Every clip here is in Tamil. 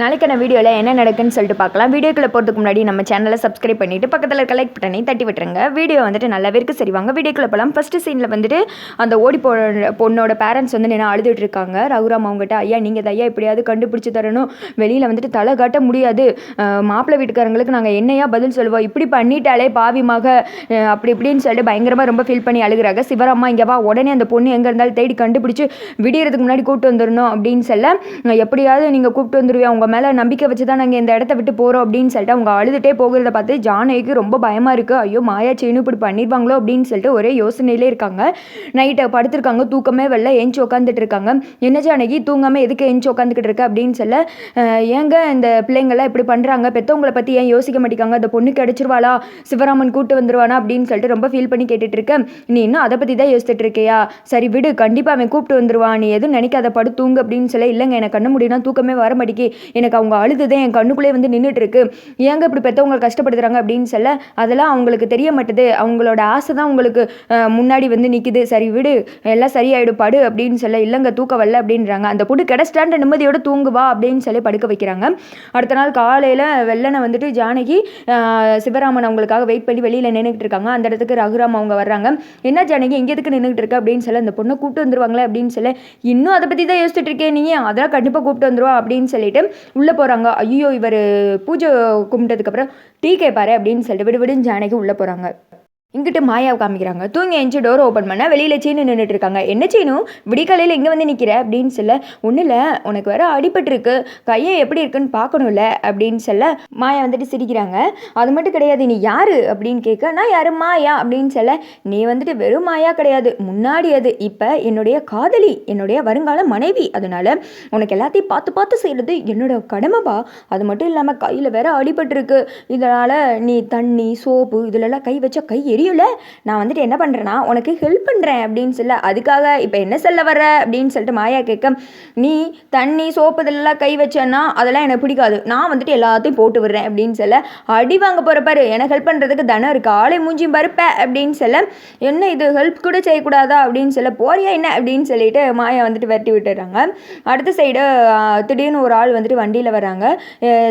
நாளைக்கான வீடியோவில் என்ன நடக்குன்னு சொல்லிட்டு பார்க்கலாம். வீடியோக்குள்ளே போகிறதுக்கு முன்னாடி நம்ம சேனலை சப்ஸ்கிரைப் பண்ணிவிட்டு பக்கத்தில் இருக்க லைக் பட்டனை தட்டி விட்டுருங்க. வீடியோ வந்துட்டு நல்லாவே இருக்கு. சரி வாங்க வீடியோக்குள்ளே போகலாம் ஃபஸ்ட்டு சீனில் வந்துட்டு அந்த ஓடி போ பொண்ணோட பேரண்ட்ஸ் வந்து நின்று அழுதுட்டு இருக்காங்க. ரகுராம் அவங்ககிட்ட ஐயா நீங்கள் ஐயா எப்படியாவது கண்டுபிடிச்சி தரணும். வெளியில் வந்துட்டு தலை காட்ட முடியாது. மாப்பிள்ளை வீட்டுக்காரங்களுக்கு நாங்கள் என்னையா பதில் சொல்லுவோம்? இப்படி பண்ணிட்டாலே பாவிமாக அப்படி இப்படின்னு சொல்லிட்டு பயங்கரமாக ரொம்ப ஃபீல் பண்ணி அழுகுறாங்க. சிவராமா இங்கே வா. உடனே அந்த பொண்ணு எங்கே இருந்தாலும் தேடி கண்டுபிடிச்சி விடியறதுக்கு முன்னாடி கூப்பிட்டு வந்துடணும் அப்படின்னு சொல்ல எப்படியாவது நீங்கள் கூப்பிட்டு வந்துருவியா? உங்கள் மேலே நம்பிக்கை வச்சு தான் நாங்கள் இந்த இடத்த விட்டு போகிறோம் அப்படின்னு சொல்லிட்டு அவங்க அழுதுகிட்டே போகிறத பார்த்து ஜானகிக்கு ரொம்ப பயமாக இருக்குது ஐயோ மாயா சீனு இப்படி பண்ணிடுவாங்களோ அப்படின்னு சொல்லிட்டு ஒரே யோசனையிலே இருக்காங்க. நைட்டை படுத்திருக்காங்க தூக்கமே வெளில ஏஞ்சி உட்காந்துட்டு இருக்காங்க. என்ன ஜானகி தூங்காமல் எதுக்கு ஏஞ்சி உட்காந்துக்கிட்டு இருக்க அப்படின்னு சொல்ல ஏங்க இந்த பிள்ளைங்களாம் இப்படி பண்ணுறாங்க பெற்றவங்களை பற்றி ஏன் யோசிக்க மாட்டேங்காங்க? அந்த பொண்ணு கிடச்சிருவாளா? சிவராமன் கூட்டு வந்துருவானா? அப்படின்னு சொல்லிட்டு ரொம்ப ஃபீல் பண்ணி கேட்டுட்டு இருக்கேன் நீ இன்னும் அதை பற்றி தான் யோசிச்சுட்டு இருக்கியா? சரி விடு கண்டிப்பாக அவன் கூப்பிட்டு வந்துருவான். நீ எதுவும் நினைக்காத படு தூங்கு அப்படின்னு சொல்ல இல்லைங்க எனக்கு கண்ண முடியும்னா தூக்கமே வர மாட்டேங்கி எனக்கு அவங்க அழுதுதான் என் கண்ணுக்குள்ளே வந்து நின்றுட்டு இருக்கு ஏங்க இப்படி பெற்றவங்களை கஷ்டப்படுத்துகிறாங்க அப்படின்னு சொல்ல அதெல்லாம் அவங்களுக்கு தெரிய மாட்டுது அவங்களோட ஆசை தான் உங்களுக்கு முன்னாடி வந்து நிற்குது சரி விடு எல்லாம் சரியாயிடும் படு அப்படின்னு சொல்ல இல்லைங்க தூக்க வரல அப்படின்றாங்க. அந்த பொண்ணு கிடச்சிட்டான்ற நிம்மதியோட தூங்குவா அப்படின்னு சொல்லி படுக்க வைக்கிறாங்க. அடுத்த நாள் காலையில் வெள்ளனை வந்துட்டு ஜானகி சிவராமன் அவங்களுக்காக வெயிட் பண்ணி வெளியில் நின்றுக்கிட்டு இருக்காங்க. அந்த இடத்துக்கு ரகுராம் அவங்க வர்றாங்க. என்ன ஜானகி எங்கே எதுக்கு நின்றுட்டு இருக்க அப்படின்னு சொல்ல அந்த பொண்ணை கூப்பிட்டு வந்துருவாங்களே அப்படின்னு சொல்ல இன்னும் அதை பற்றி தான் யோசிச்சுட்டு இருக்கேன் நீ அதெல்லாம் கண்டிப்பாக கூப்பிட்டு வந்துருவா அப்படின்னு சொல்லிட்டு உள்ளே போகிறாங்க ஐயோ இவர் பூஜை கும்பிட்டதுக்கப்புறம் டீ கேட்பாரு அப்படின்னு சொல்லிட்டு விடு விடுன்னு ஜானகி உள்ளே போகிறாங்க இங்கிட்டு மாயாவை காமிக்கிறாங்க. தூங்கி எஞ்சி டோர் ஓப்பன் பண்ணால் வெளியில் சீனு நின்றுட்டு இருக்காங்க என்ன சீனு? விடிக்காலையில் இங்கே வந்து நிற்கிற அப்படின்னு சொல்ல ஒன்றும் இல்லை. உனக்கு வேற அடிபட்டிருக்கு. கையை எப்படி இருக்குன்னு பார்க்கணும்ல? அப்படின்னு சொல்ல மாயா வந்துட்டு சிரிக்கிறாங்க. அது மட்டும் கிடையாது. நீ யார்? அப்படின்னு கேட்க நான் யாரு? மாயா. அப்படின்னு சொல்ல நீ வந்துட்டு வெறும் மாயா கிடையாது. முன்னாடி அது. இப்போ என்னுடைய காதலி என்னுடைய வருங்கால மனைவி. அதனால உனக்கு எல்லாத்தையும் பார்த்து பார்த்து செய்கிறது என்னோட கடமைப்பா அது மட்டும் இல்லாமல் கையில் வேற அடிபட்டிருக்கு. இதனால் நீ தண்ணி சோப்பு இதிலெல்லாம் கை வச்சா கை எரியும்ல நான் வந்துட்டு என்ன பண்ணுறேன்னா உனக்கு ஹெல்ப் பண்ணுறேன் அப்படின்னு சொல்ல அதுக்காக இப்போ என்ன சொல்ல வர அப்படின்னு சொல்லிட்டு மாயா கேட்க நீ தண்ணி சோப்பு இதெல்லாம் கை வச்சேன்னா அதெல்லாம் எனக்கு பிடிக்காது. நான் வந்துட்டு எல்லாத்தையும் போட்டு விடுறேன் அப்படின்னு சொல்ல அடி வாங்க போகிற பாரு எனக்கு ஹெல்ப் பண்ணுறதுக்கு தனம் இருக்குது ஆளை மூஞ்சியும் பருப்ப அப்படின்னு சொல்ல என்ன இது ஹெல்ப் கூட செய்யக்கூடாதா? அப்படின்னு சொல்ல போறியா என்ன? அப்படின்னு சொல்லிட்டு மாயா வந்துட்டு வெட்டி விட்டுறாங்க. அடுத்த சைடு திடீர்னு ஒரு ஆள் வந்துட்டு வண்டியில் வராங்க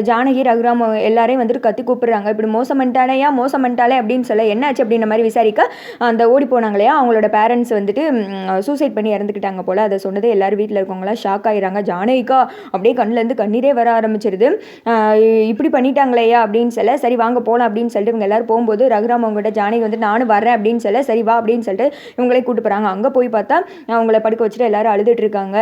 ஜானகி ரகுராம் எல்லாரையும் வந்துட்டு கத்தி கூப்பிடுறாங்க. இப்படி மோசம் பண்ணிட்டானேயா? மோசம் பண்ணிட்டாலே அப்படின்னு சொல்ல என்னாச்சு? அப்படின்ற மாதிரி விசாரிக்க அந்த ஓடி போனாங்களையா அவங்களோட பேரண்ட்ஸ் வந்துட்டு சூசைட் பண்ணி இறந்துக்கிட்டாங்க போல். அதை சொன்னது எல்லோரும் வீட்டில் இருக்கவங்களாம் ஷாக் ஆகிறாங்க ஜானகிக்கா அப்படியே கண்ணுலேருந்து கண்ணீரே வர ஆரம்பிச்சிருது. இப்படி பண்ணிட்டாங்களேயா அப்படின்னு சொல்ல சரி வாங்க போகலாம் அப்படின்னு சொல்லிட்டு இவங்க எல்லாரும் போகும்போது ரகுராம் அவங்ககிட்ட ஜானகி வந்து நானும் வரேன் அப்படின்னு சொல்ல சரி வா அப்படின்னு சொல்லிட்டு இவங்களே கூட்டு போகிறாங்க அங்கே போய் பார்த்தா அவங்கள படுக்க வச்சுட்டு எல்லாரும் அழுதுட்டு இருக்காங்க.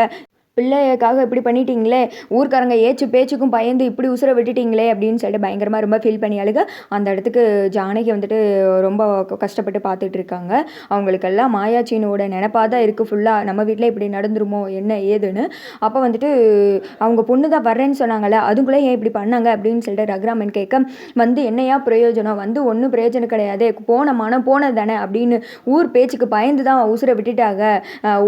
பிள்ளைக்காக இப்படி பண்ணிட்டீங்களே ஊர்க்காரங்க ஏச்சு பேச்சுக்கும் பயந்து இப்படி உசுர விட்டுட்டீங்களே அப்படின்னு சொல்லிட்டு பயங்கரமாக ரொம்ப ஃபீல் பண்ணி அழுக. அந்த இடத்துக்கு ஜானகி வந்துட்டு ரொம்ப கஷ்டப்பட்டு பார்த்துட்டு இருக்காங்க. அவங்களுக்கெல்லாம் மாயாச்சினோட நினப்பாக தான் இருக்குது ஃபுல்லாக நம்ம வீட்டில் இப்படி நடந்துருமோ என்ன ஏதுன்னு. அப்போ வந்துட்டு அவங்க பொண்ணு தான் வர்றேன்னு சொன்னாங்கல்ல அதுக்குள்ளே ஏன் இப்படி பண்ணாங்க அப்படின்னு சொல்லிட்டு ரகுராமன் கேட்க வந்து என்னையா பிரயோஜனம்? வந்து ஒன்றும் பிரயோஜனம் கிடையாது. போன மனம் போனது தானே? அப்படின்னு ஊர் பேச்சுக்கு பயந்து தான் உசுரை விட்டுட்டாங்க.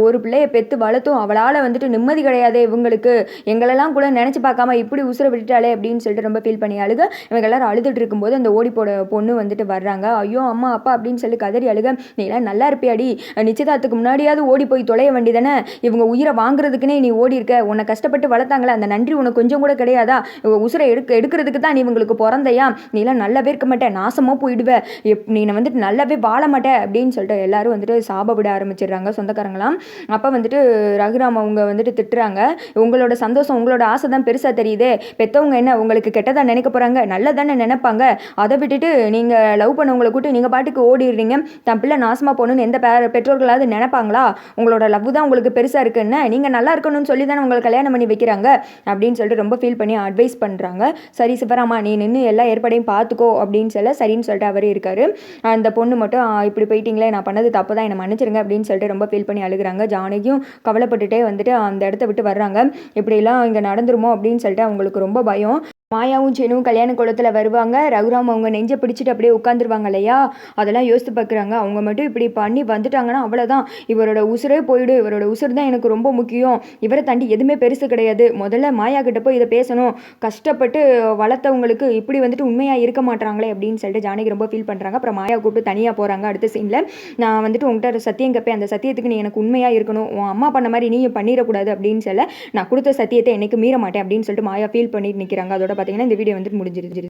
ஒரு பிள்ளைய பெற்று வளர்த்தும் அவளால் வந்துட்டு நிம்மதி கிடையாது இவங்களுக்கு. எங்களெல்லாம் கூட நினச்சி பார்க்காம இப்படி உசுரை விட்டுட்டாலே அப்படின்னு சொல்லிட்டு ரொம்ப ஃபீல் பண்ணி அழுக. இவங்க எல்லாரும் அழுதுட்டு இருக்கும்போது அந்த ஓடி போட பொண்ணு வந்துட்டு வர்றாங்க. ஐயோ அம்மா அப்பா அப்படின்னு சொல்லி கதறி அழுக. நீ எல்லாம் நல்லா இருப்பியாடி. நிச்சயதார்த்துக்கு முன்னாடியாவது ஓடி போய் தொலைய வேண்டியதானே? இவங்க உயிரை வாங்குறதுக்குனே நீ ஓடி இருக்க. உன்னை கஷ்டப்பட்டு வளர்த்தாங்களே அந்த நன்றி உனக்கு கொஞ்சம் கூட கிடையாதா? உசுரை எடுக்க எடுக்கிறதுக்கு தான் நீ இவங்களுக்கு பிறந்தையா? நீ எல்லாம் நல்லாவே இருக்க மாட்டேன் நாசமாக போயிடுவ. எப் நீ வந்துட்டு நல்லாவே வாழ மாட்டேன் அப்படின்னு சொல்லிட்டு எல்லாரும் வந்துட்டு சாப விட ஆரம்பிச்சிடுறாங்க சொந்தக்காரங்களாம். அப்போ வந்துட்டு ரகுராம் அவங்க வந்துட்டு திட்டுறாங்க உங்களோட சந்தோஷம் உங்களோட ஆசை தான் பெருசாக தெரியுதே. பெற்றவங்க என்ன உங்களுக்கு கெட்டதா நினைக்க போகிறாங்க நல்லதானே நினைப்பாங்க. அதை விட்டுட்டு நீங்கள் லவ் பண்ணவங்களை கூட்டு நீங்கள் பாட்டுக்கு ஓடிடுறீங்க. தன் பிள்ளை நாசமாக போகணுன்னு எந்த பே பெற்றோர்களாவது நினைப்பாங்களா? உங்களோட லவ் தான் உங்களுக்கு பெருசாக இருக்குன்னு நீங்கள் நல்லா இருக்கணும்னு சொல்லி தானே உங்களை கல்யாணம் பண்ணி வைக்கிறாங்க. அப்படின்னு சொல்லிட்டு ரொம்ப ஃபீல் பண்ணி அட்வைஸ் பண்ணுறாங்க சரி சிவராமா நீ நின்று எல்லா ஏற்பாடையும் பார்த்துக்கோ அப்படின்னு சொல்ல சரின்னு சொல்லிட்டு அவரே இருக்காரு. அந்த பொண்ணு மட்டும் இப்படி போயிட்டீங்களே நான் பண்ணது தப்பு தான் என்னை மன்னிச்சிருங்க அப்படின்னு சொல்லிட்டு ரொம்ப ஃபீல் பண்ணி அழுகுறாங்க. ஜானகியும் கவலைப்பட்டுட்டே வந்துட்டு அந்த இடத்த விட்டு வர்றாங்க. இப்படியெல்லாம் இங்கே நடந்துருமோ அப்படின்னு சொல்லிட்டு அவங்களுக்கு ரொம்ப பயம். மாயாவும் சேனுவும் கல்யாண குளத்தில் வருவாங்க. ரகுராம் அவங்க நெஞ்சை பிடிச்சிட்டு அப்படியே உட்காந்துருவாங்க இல்லையா? அதெல்லாம் யோசித்து பார்க்குறாங்க. அவங்க மட்டும் இப்படி பண்ணி வந்துட்டாங்கன்னா அவ்வளோதான் இவரோட உசுரே போயிடு. இவரோட உசுர் தான் எனக்கு ரொம்ப முக்கியம். இவரை தாண்டி எதுவுமே பெருசு கிடையாது. முதல்ல மாயா கிட்ட போய் இதை பேசணும். கஷ்டப்பட்டு வளர்த்தவங்களுக்கு இப்படி வந்துட்டு உண்மையாக இருக்க மாட்டாங்களே அப்படின்னு சொல்லிட்டு ஜானகி ரொம்ப ஃபீல் பண்ணுறாங்க அப்புறம் மாயா கூப்பிட்டு தனியாக போகிறாங்க அடுத்த சீனில் நான் வந்துட்டு உங்கள்கிட்ட சத்தியம் கேட்பேன். அந்த சத்தியத்துக்கு நீ எனக்கு உண்மையாக இருக்கணும். உன் அம்மா பண்ண மாதிரி நீயும் பண்ணிடக்கூடாது அப்படின்னு சொல்ல நான் கொடுத்த சத்தியத்தை எனக்கு மீற மாட்டேன் அப்படின்னு சொல்லிட்டு மாயா ஃபீல் பண்ணிட்டு நிற்கிறாங்க அதோட பார்த்தீங்கன்னா இந்த வீடியோ வந்துட்டு முடிஞ்சிருச்சு.